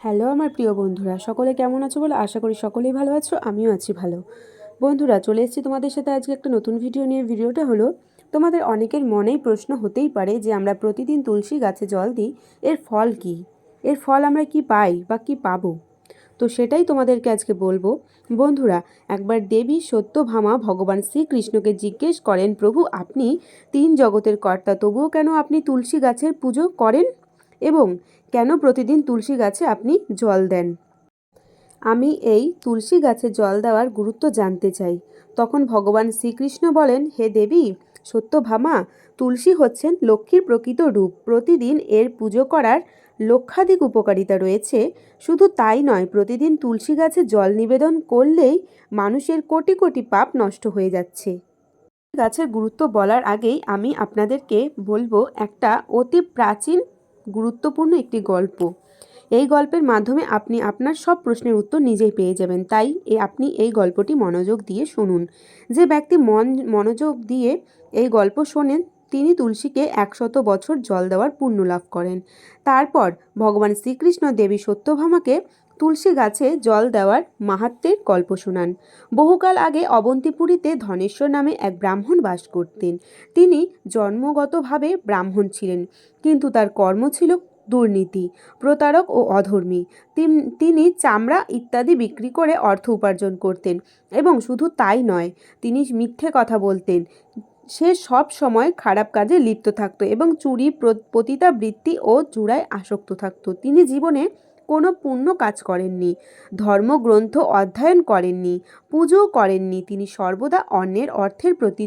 Hello আমার প্রিয় বন্ধুরা, সকলে কেমন আছো বলে? আশা করি সকলেই ভালো আছো, আমিও আছি ভালো। বন্ধুরা, চলে এসেছি তোমাদের সাথে আজকে একটা নতুন ভিডিও নিয়ে। ভিডিওটা হলো, তোমাদের অনেকের মনেই প্রশ্ন হতেই পারে যে আমরা প্রতিদিন তুলসী গাছে জল দিই, এর ফল কি? এর ফল আমরা কি পাই বা কি পাবো? তো সেটাই তোমাদেরকে আজকে বলব। বন্ধুরা, একবার দেবী সত্যভামা ভগবান শ্রীকৃষ্ণকে জিজ্ঞেস করেন, প্রভু, আপনি তিন জগতের কর্তা, তবুও কেন আপনি তুলসী গাছের পুজো করেন? এবং কেন প্রতিদিন তুলসী গাছে আপনি জল দেন? আমি এই তুলসী গাছে জল দেওয়ার গুরুত্ব জানতে চাই। তখন ভগবান শ্রীকৃষ্ণ বলেন, হে দেবী সত্যভামা তুলসী হচ্ছেন লক্ষ্মীর প্রকৃত রূপ। প্রতিদিন এর পুজো করার লক্ষাধিক উপকারিতা রয়েছে। শুধু তাই নয়, প্রতিদিন তুলসী গাছে জল নিবেদন করলেই মানুষের কোটি কোটি পাপ নষ্ট হয়ে যাচ্ছে। গাছের গুরুত্ব বলার আগেই আমি আপনাদেরকে বলব, একটা অতি প্রাচীন গুরুত্বপূর্ণ একটি গল্প। এই গল্পের মাধ্যমে আপনি আপনার সব প্রশ্নের উত্তর নিজেই পেয়ে যাবেন। তাই এ আপনি এই গল্পটি মনোযোগ দিয়ে শুনুন। যে ব্যক্তি মন, মনোযোগ দিয়ে এই গল্প শোনেন, তিনি তুলসীকে একশত বছর জল দেওয়ার পুণ্য লাভ করেন। তারপর ভগবান শ্রীকৃষ্ণ দেবী সত্যভামাকে তুলসী গাছে জল দেওয়ার মাহাত্মের গল্প শোনান। বহুকাল আগে অবন্তিপুরীতে ধনেশ্বর নামে এক ব্রাহ্মণ বাস করতেন। তিনি জন্মগতভাবে ব্রাহ্মণ ছিলেন, কিন্তু তার কর্ম ছিল দুর্নীতি, প্রতারক ও অধর্মী। তিনি চামড়া ইত্যাদি বিক্রি করে অর্থ উপার্জন করতেন এবং শুধু তাই নয়, তিনি মিথ্যে কথা বলতেন। সে সব সময় খারাপ কাজে লিপ্ত থাকতো এবং চুরি পতিতাবৃত্তি ও চূড়ায় আসক্ত থাকতো। তিনি জীবনে কোনো পুণ্য কাজ করেননি, ধর্মগ্রন্থ অধ্যয়ন করেননি পুজো করেননি। তিনি সর্বদা অন্যের অর্থের প্রতি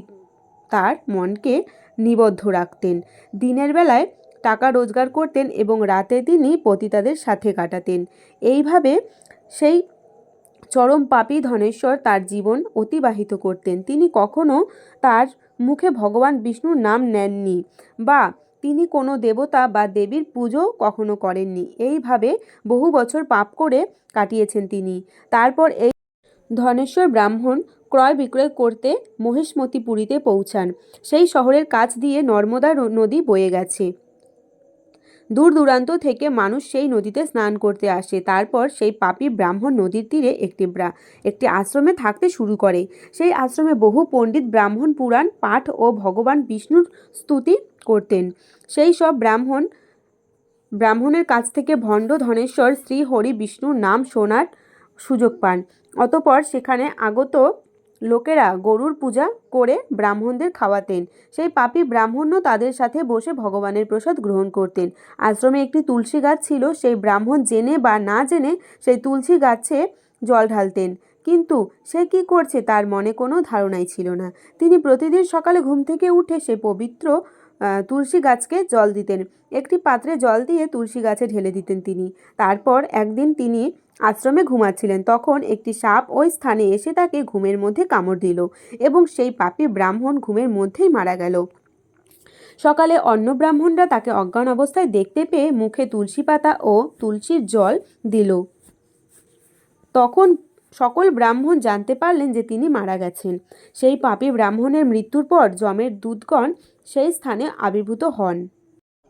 তার মনকে নিবদ্ধ রাখতেন। দিনের বেলায় টাকা রোজগার করতেন এবং রাতে তিনি পতিতাদের সাথে কাটাতেন। এইভাবে সেই চরম পাপী ধনেশ্বর তার জীবন অতিবাহিত করতেন। তিনি কখনো তার মুখে ভগবান বিষ্ণুর নাম নেননি বা তিনি কোনো দেবতা বা দেবীর পুজো কখনো করেননি। এইভাবে বহু বছর পাপ করে কাটিয়েছেন তিনি। তারপর এই ধনেশ্বর ব্রাহ্মণ ক্রয় বিক্রয় করতে মহিষ্মতিপুরীতে পৌঁছান। সেই শহরের কাছ দিয়ে নর্মদা নদী বয়ে গেছে। দূর দূরান্ত থেকে মানুষ সেই নদীতে স্নান করতে আসে। তারপর সেই পাপি ব্রাহ্মণ নদীর তীরে একটি একটি আশ্রমে থাকতে শুরু করে। সেই আশ্রমে বহু পণ্ডিত ব্রাহ্মণ পুরাণ, পাঠ ও ভগবান বিষ্ণুর স্তুতি করতেন। সেই সব ব্রাহ্মণ, ব্রাহ্মণের কাছ থেকে ভণ্ড ধনেশ্বর শ্রী হরি বিষ্ণুর নাম শোনার সুযোগ পান। অতপর সেখানে আগত লোকেরা গরুর পূজা করে ব্রাহ্মণদের খাওয়াতেন। সেই পাপি ব্রাহ্মণ্য তাদের সাথে বসে ভগবানের প্রসাদ গ্রহণ করতেন। আশ্রমে একটি তুলসী গাছ ছিল, সেই ব্রাহ্মণ জেনে বা না জেনে সেই তুলসী গাছে জল ঢালতেন। কিন্তু সে কি করছে তার মনে কোনো ধারণাই ছিল না। তিনি প্রতিদিন সকালে ঘুম থেকে উঠে সে পবিত্র তুলসী গাছকে জল দিতেন। একটি পাত্রে জল দিয়ে তুলসী গাছে ঢেলে দিতেন তিনি। তারপর একদিন তিনি আশ্রমে ঘুমাচ্ছিলেন। তখন একটি সাপ ওই স্থানে এসে তাকে ঘুমের মধ্যে কামড় দিল এবং সেই পাপি ব্রাহ্মণ ঘুমের মধ্যেই মারা গেল। সকালে অন্য ব্রাহ্মণরা তাকে অজ্ঞান অবস্থায় দেখতে পেয়ে মুখে তুলসী পাতা ও তুলসীর জল দিল। তখন সকল ব্রাহ্মণ জানতে পারলেন যে তিনি মারা গেছেন। সেই পাপী ব্রাহ্মণের মৃত্যুর পর যমের দুধগণ সেই স্থানে আবির্ভূত হন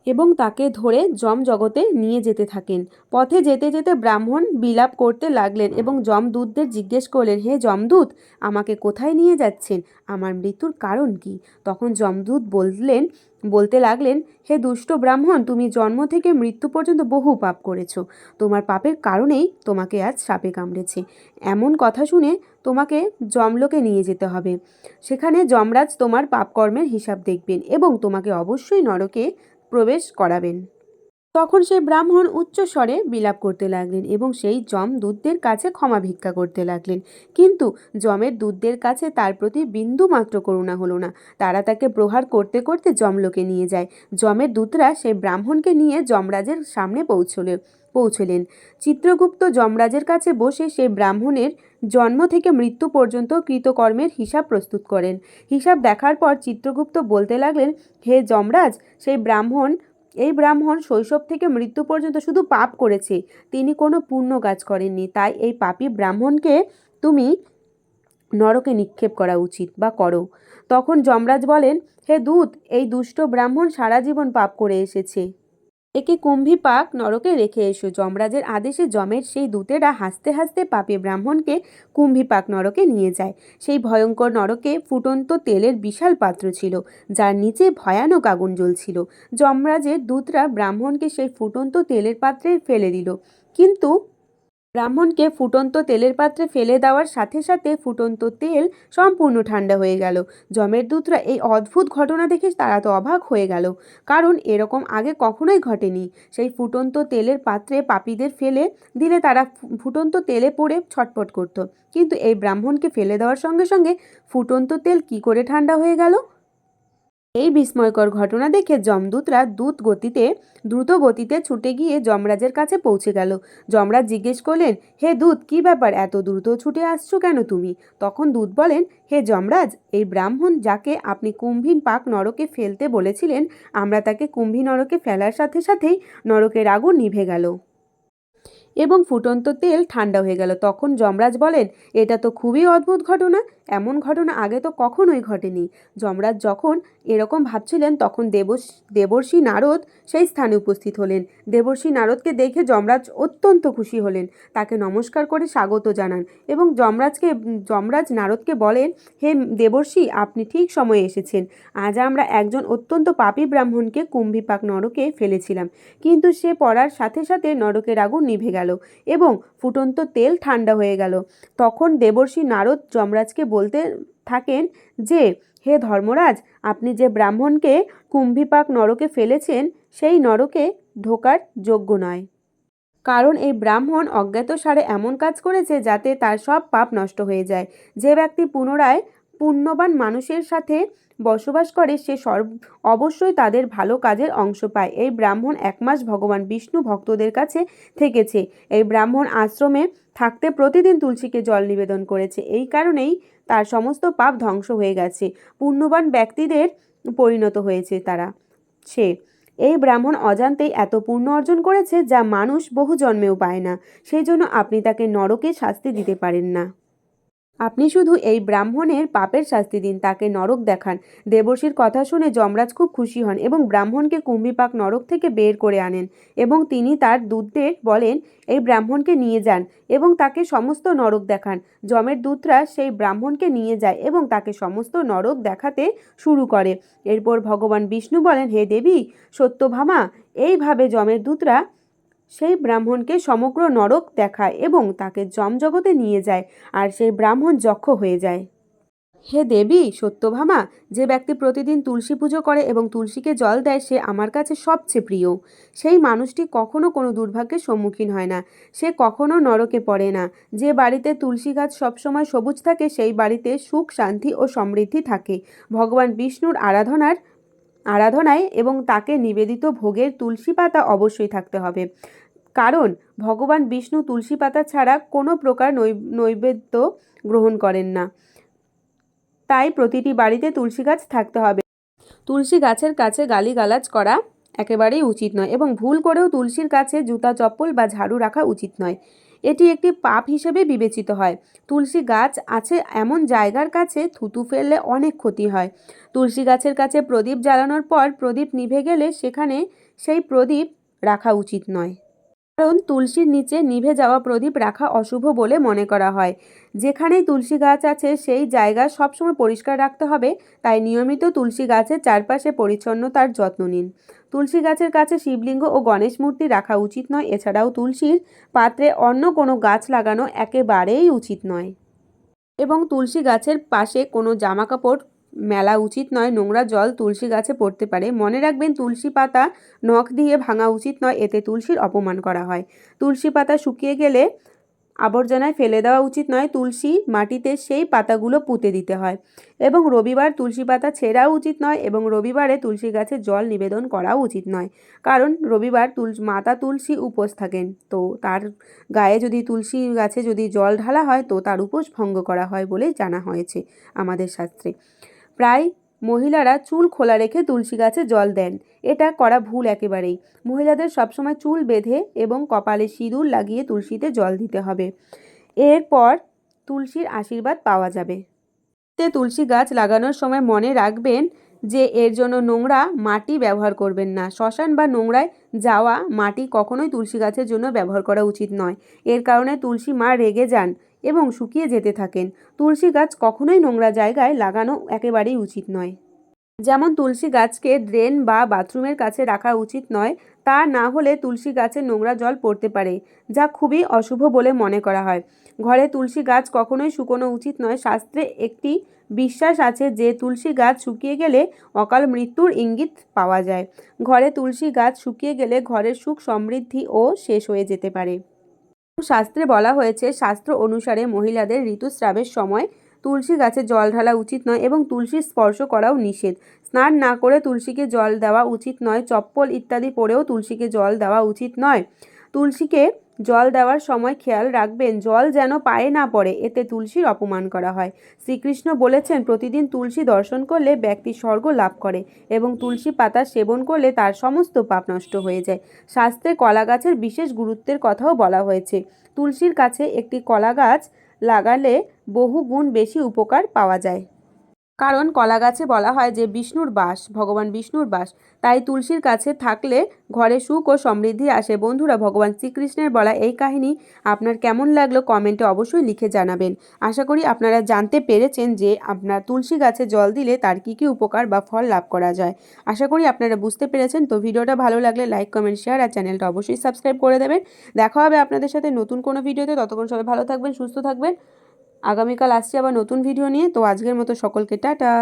এবং তাকে ধরে যম জগতে নিয়ে যেতে থাকেন। পথে যেতে যেতে ব্রাহ্মণ বিলাপ করতে লাগলেন এবং যমদূতদের জিজ্ঞেস করলেন, হে যমদূত আমাকে কোথায় নিয়ে যাচ্ছেন? আমার মৃত্যুর কারণ কি? তখন যমদূত বললেন বলতে লাগলেন, হে দুষ্ট ব্রাহ্মণ, তুমি জন্ম থেকে মৃত্যু পর্যন্ত বহু পাপ করেছ। তোমার পাপের কারণেই তোমাকে আজ সাপে কামড়েছে। এমন কথা শুনে তোমাকে জমলোকে নিয়ে যেতে হবে। সেখানে যমরাজ তোমার পাপকর্মের হিসাব দেখবেন এবং তোমাকে অবশ্যই নরকে প্রবেশ করাবেন। তখন সেই ব্রাহ্মণ উচ্চ স্বরে বিলাপ করতে লাগলেন এবং সেই যম দূতদের কাছে ক্ষমা ভিক্ষা করতে লাগলেন। কিন্তু যমের দূতদের কাছে তার প্রতি বিন্দু মাত্র করুণা হলো না। তারা তাকে প্রহার করতে করতে যমলোকে নিয়ে যায়। যমের দূতরা সেই ব্রাহ্মণকে নিয়ে যমরাজের সামনে পৌঁছলে পৌঁছলেন। চিত্রগুপ্ত যমরাজের কাছে বসে সেই ব্রাহ্মণের জন্ম থেকে মৃত্যু পর্যন্ত কৃতকর্মের হিসাব প্রস্তুত করেন। হিসাব দেখার পর চিত্রগুপ্ত বলতে লাগলেন, হে যমরাজ, সেই ব্রাহ্মণ এই ব্রাহ্মণ শৈশব থেকে মৃত্যু পর্যন্ত শুধু পাপ করেছে। তিনি কোনো পূর্ণ কাজ করেননি। তাই এই পাপী ব্রাহ্মণকে তুমি নরকে নিক্ষেপ করা উচিত বা করো। তখন যমরাজ বলেন, হে দূত, এই দুষ্ট ব্রাহ্মণ সারা জীবন পাপ করে এসেছে। একে কুম্ভী পাক নরকে রেখে এসো। যমরাজের আদেশে যমের সেই দূতেরা হাসতে হাসতে পাপী ব্রাহ্মণকে কুম্ভী পাক নরকে নিয়ে যায়। সেই ভয়ঙ্কর নরকে ফুটন্ত তেলের বিশাল পাত্র ছিল, যার নিচে ভয়ানক আগুন জ্বলছিল। যমরাজের দূতরা ব্রাহ্মণকে সেই ফুটন্ত তেলের পাত্রে ফেলে দিল। কিন্তু ব্রাহ্মণকে ফুটন্ত তেলের পাত্রে ফেলে দেওয়ার সাথে সাথে ফুটন্ত তেল সম্পূর্ণ ঠান্ডা হয়ে গেল। জমের দূতরা এই অদ্ভুত ঘটনা দেখে তারা তো অবাক হয়ে গেল। কারণ এরকম আগে কখনোই ঘটেনি। সেই ফুটন্ত তেলের পাত্রে পাপীদের ফেলে দিলে তারা ফুটন্ত তেলে পড়ে ছটপট করত। কিন্তু এই ব্রাহ্মণকে ফেলে দেওয়ার সঙ্গে সঙ্গে ফুটন্ত তেল কি করে ঠান্ডা হয়ে গেল? এই বিস্ময়কর ঘটনা দেখে যমদূতরা দ্রুত গতিতে দ্রুত গতিতে ছুটে গিয়ে যমরাজের কাছে পৌঁছে গেল। যমরাজ জিজ্ঞেস করলেন, হে দূত, কি ব্যাপার? এত দ্রুত ছুটে আসছো কেন তুমি? তখন দূত বলেন, হে যমরাজ, এই ব্রাহ্মণ যাকে আপনি কুম্ভীন পাক নরকে ফেলতে বলেছিলেন, আমরা তাকে কুম্ভী নরকে ফেলার সাথে সাথেই নরকের আগুন নিভে গেল। এবং ফুটন্ত তেল ঠান্ডা হয়ে গেল। তখন যমরাজ বলেন, এটা তো খুবই অদ্ভুত ঘটনা। এমন ঘটনা আগে তো কখনোই ঘটেনি। যমরাজ যখন এরকম ভাবছিলেন, তখন দেবস, দেবর্ষি নারদ সেই স্থানে উপস্থিত হলেন। দেবর্ষি নারদকে দেখে যমরাজ অত্যন্ত খুশি হলেন। তাকে নমস্কার করে স্বাগত জানান এবং যমরাজকে, যমরাজ নারদকে বলেন, হে দেবর্ষি, আপনি ঠিক সময়ে এসেছেন। আজ আমরা একজন অত্যন্ত পাপী ব্রাহ্মণকে কুম্ভীপাক নরকে ফেলেছিলাম। কিন্তু সে পড়ার সাথে সাথে নরকের আগুন নিভে গেল এবং ফুটন্ত তেল ঠান্ডা হয়ে গেল। তখন দেবর্ষি নারদ যমরাজকে বলতে থাকেন যে হে ধর্মরাজ, আপনি যে ব্রাহ্মণকে কুম্ভীপাক নরকে ফেলেছেন, সেই নরকে ঢোকার যোগ্য নয়। কারণ এই ব্রাহ্মণ অজ্ঞাতসারে এমন কাজ করেছে যাতে তার সব পাপ নষ্ট হয়ে যায়। যে ব্যক্তি পুনরায় পুণ্যবান মানুষের সাথে বসবাস করে, সে সর্ব, অবশ্যই তাদের ভালো কাজের অংশ পায়। এই ব্রাহ্মণ এক মাস ভগবান বিষ্ণু ভক্তদের কাছে থেকেছে। এই ব্রাহ্মণ আশ্রমে থাকতে প্রতিদিন তুলসীকে জল নিবেদন করেছে। এই কারণেই তার সমস্ত পাপ ধ্বংস হয়ে গেছে। পুণ্যবান ব্যক্তিদের পরিণত হয়েছে তারা। সে, এই ব্রাহ্মণ অজান্তেই এত পূর্ণ অর্জন করেছে যা মানুষ বহু জন্মেও পায় না। সেই জন্য আপনি তাকে নরকে শাস্তি দিতে পারেন না। আপনি শুধু এই ব্রাহ্মণের পাপের শাস্তি দিন, তাকে নরক দেখান। দেবর্ষির কথা শুনে যমরাজ খুব খুশি হন এবং ব্রাহ্মণকে কুম্ভীপাক নরক থেকে বের করে আনেন এবং তিনি তার দূতদের বলেন, এই ব্রাহ্মণকে নিয়ে যান এবং তাকে সমস্ত নরক দেখান। যমের দূতরা সেই ব্রাহ্মণকে নিয়ে যায় এবং তাকে সমস্ত নরক দেখাতে শুরু করে। এরপর ভগবান বিষ্ণু বলেন, হে দেবী সত্যভামা এইভাবে যমের দূতরা সেই ব্রাহ্মণকে সমগ্র নরক দেখায় এবং তাকে জমজগতে নিয়ে যায়, আর সেই ব্রাহ্মণ যক্ষ হয়ে যায়। হে দেবী, সত্যভামা, যে ব্যক্তি প্রতিদিন তুলসী পুজো করে এবং তুলসীকে জল দেয়, সে আমার কাছে সবচেয়ে প্রিয়। সেই মানুষটি কখনো কোনো দুর্ভাগ্যের সম্মুখীন হয় না। সে কখনো নরকে পড়ে না। যে বাড়িতে তুলসী গাছ সবসময় সবুজ থাকে, সেই বাড়িতে সুখ, শান্তি ও সমৃদ্ধি থাকে। ভগবান বিষ্ণুর আরাধনার, আরাধনায় এবং তাকে নিবেদিত ভোগের তুলসী পাতা অবশ্যই থাকতে হবে। কারণ ভগবান বিষ্ণু তুলসী পাতা ছাড়া কোনো প্রকার নৈবেদ্য গ্রহণ করেন না। তাই প্রতিটি বাড়িতে তুলসী গাছ থাকতে হবে। তুলসী গাছের কাছে গালিগালাজ করা একেবারেই উচিত নয় এবং ভুল করেও তুলসীর কাছে জুতা, চপ্পল বা ঝাড়ু রাখা উচিত নয়। এটি একটি পাপ হিসেবে বিবেচিত হয়। তুলসী গাছ আছে এমন জায়গার কাছে থুতু ফেললে অনেক ক্ষতি হয়। তুলসী গাছের কাছে প্রদীপ জ্বালানোর পর প্রদীপ নিভে গেলে সেখানে সেই প্রদীপ রাখা উচিত নয়। কারণ তুলসীর নিচে নিভে যাওয়া প্রদীপ রাখা অশুভ বলে মনে করা হয়। যেখানেই তুলসী গাছ আছে, সেই জায়গা সবসময় পরিষ্কার রাখতে হবে, তাই নিয়মিত তুলসী গাছের চারপাশে পরিচ্ছন্নতার যত্ন নিন। তুলসী গাছের কাছে শিবলিঙ্গ ও গণেশ মূর্তি রাখা উচিত নয়, এছাড়াও তুলসীর পাত্রে অন্য কোনো গাছ লাগানো একেবারেই উচিত নয়। এবং তুলসী গাছের পাশে কোনো জামা কাপড় মেলা উচিত নয়, নোংরা জল তুলসী গাছে পড়তে পারে। মনে রাখবেন, তুলসী পাতা নখ দিয়ে ভাঙা উচিত নয়, এতে তুলসীর অপমান করা হয়। তুলসী পাতা শুকিয়ে গেলে আবর্জনায় ফেলে দেওয়া উচিত নয়, তুলসী মাটিতে সেই পাতাগুলো পুঁতে দিতে হয়। এবং রবিবার তুলসী পাতা ছেঁড়াও উচিত নয় এবং রবিবারে তুলসী গাছে জল নিবেদন করাও উচিত নয়। কারণ রবিবার তুল মাতা তুলসী উপোস থাকেন, তো তার গায়ে যদি তুলসী গাছে যদি জল ঢালা হয়, তো তার উপোস ভঙ্গ করা হয় বলে জানা হয়েছে আমাদের শাস্ত্রে। প্রায় মহিলারা চুল খোলা রেখে তুলসী গাছে জল দেন। এটা করা ভুল একেবারেই। মহিলাদের সবসময় চুল বেঁধে এবং কপালে সিঁদুর লাগিয়ে তুলসীতে জল দিতে হবে। এরপর তুলসীর আশীর্বাদ পাওয়া যাবে। তে তুলসী গাছ লাগানোর সময় মনে রাখবেন যে এর জন্য নোংরা মাটি ব্যবহার করবেন না। শ্মশান বা নোংরায় যাওয়া মাটি কখনোই তুলসী গাছের জন্য ব্যবহার করা উচিত নয়। এর কারণে তুলসী মা রেগে যান। এবং শুকিয়ে যেতে থাকেন। তুলসী গাছ কখনোই নোংরা জায়গায় লাগানো একেবারেই উচিত নয়। যেমন তুলসী গাছকে ড্রেন বা বাথরুমের কাছে রাখা উচিত নয়, তা না হলে তুলসী গাছে নোংরা জল পড়তে পারে, যা খুবই অশুভ বলে মনে করা হয়। ঘরে তুলসী গাছ কখনোই শুকোনো উচিত নয়। শাস্ত্রে একটি বিশ্বাস আছে যে, তুলসী গাছ শুকিয়ে গেলে অকাল মৃত্যুর ইঙ্গিত পাওয়া যায়। ঘরে তুলসী গাছ শুকিয়ে গেলে ঘরের সুখ সমৃদ্ধি ও শেষ হয়ে যেতে পারে। শাস্ত্রে বলা হয়েছে, শাস্ত্র অনুসারে মহিলাদের ঋতুস্রাবের সময় তুলসী গাছে জল ঢালা উচিত নয় এবং তুলসীর স্পর্শ করাও নিষেধ। স্নান না করে তুলসীকে জল দেওয়া উচিত নয়, চপ্পল ইত্যাদি পরেও তুলসীকে জল দেওয়া উচিত নয়। তুলসীকে জল দেওয়ার সময় খেয়াল রাখবেন, জল যেন পায়ে না পড়ে, এতে তুলসীর অপমান করা হয়। শ্রীকৃষ্ণ বলেছেন, প্রতিদিন তুলসী দর্শন করলে ব্যক্তি স্বর্গ লাভ করে এবং তুলসী পাতা সেবন করলে তার সমস্ত পাপ নষ্ট হয়ে যায়। শাস্ত্রে কলা গাছের বিশেষ গুরুত্বের কথাও বলা হয়েছে। তুলসীর কাছে একটি কলা গাছ লাগালে বহু গুণ বেশি উপকার পাওয়া যায়। কারণ কলা গাছে বলা হয় যে বিষ্ণুর বাস, ভগবান বিষ্ণুর বাস। তাই তুলসীর কাছে থাকলে ঘরে সুখ ও সমৃদ্ধি আসে। বন্ধুরা, ভগবান শ্রীকৃষ্ণের বলা এই কাহিনী আপনার কেমন লাগল কমেন্টে অবশ্যই লিখে জানাবেন। আশা করি আপনারা জানতে পেরেছেন যে আপনার তুলসী গাছে জল দিলে তার কী কী উপকার বা ফল লাভ করা যায়। আশা করি আপনারা বুঝতে পেরেছেন। তো ভিডিওটা ভালো লাগলে লাইক, কমেন্ট, শেয়ার আর চ্যানেলটা অবশ্যই সাবস্ক্রাইব করে দেবেন। দেখা হবে আপনাদের সাথে নতুন কোনো ভিডিওতে। ততক্ষণ সবাই ভালো থাকবেন, সুস্থ থাকবেন। আগামীকাল আসছি আবার নতুন ভিডিও নিয়ে। তো আজকের মতো সকলকে টাটা।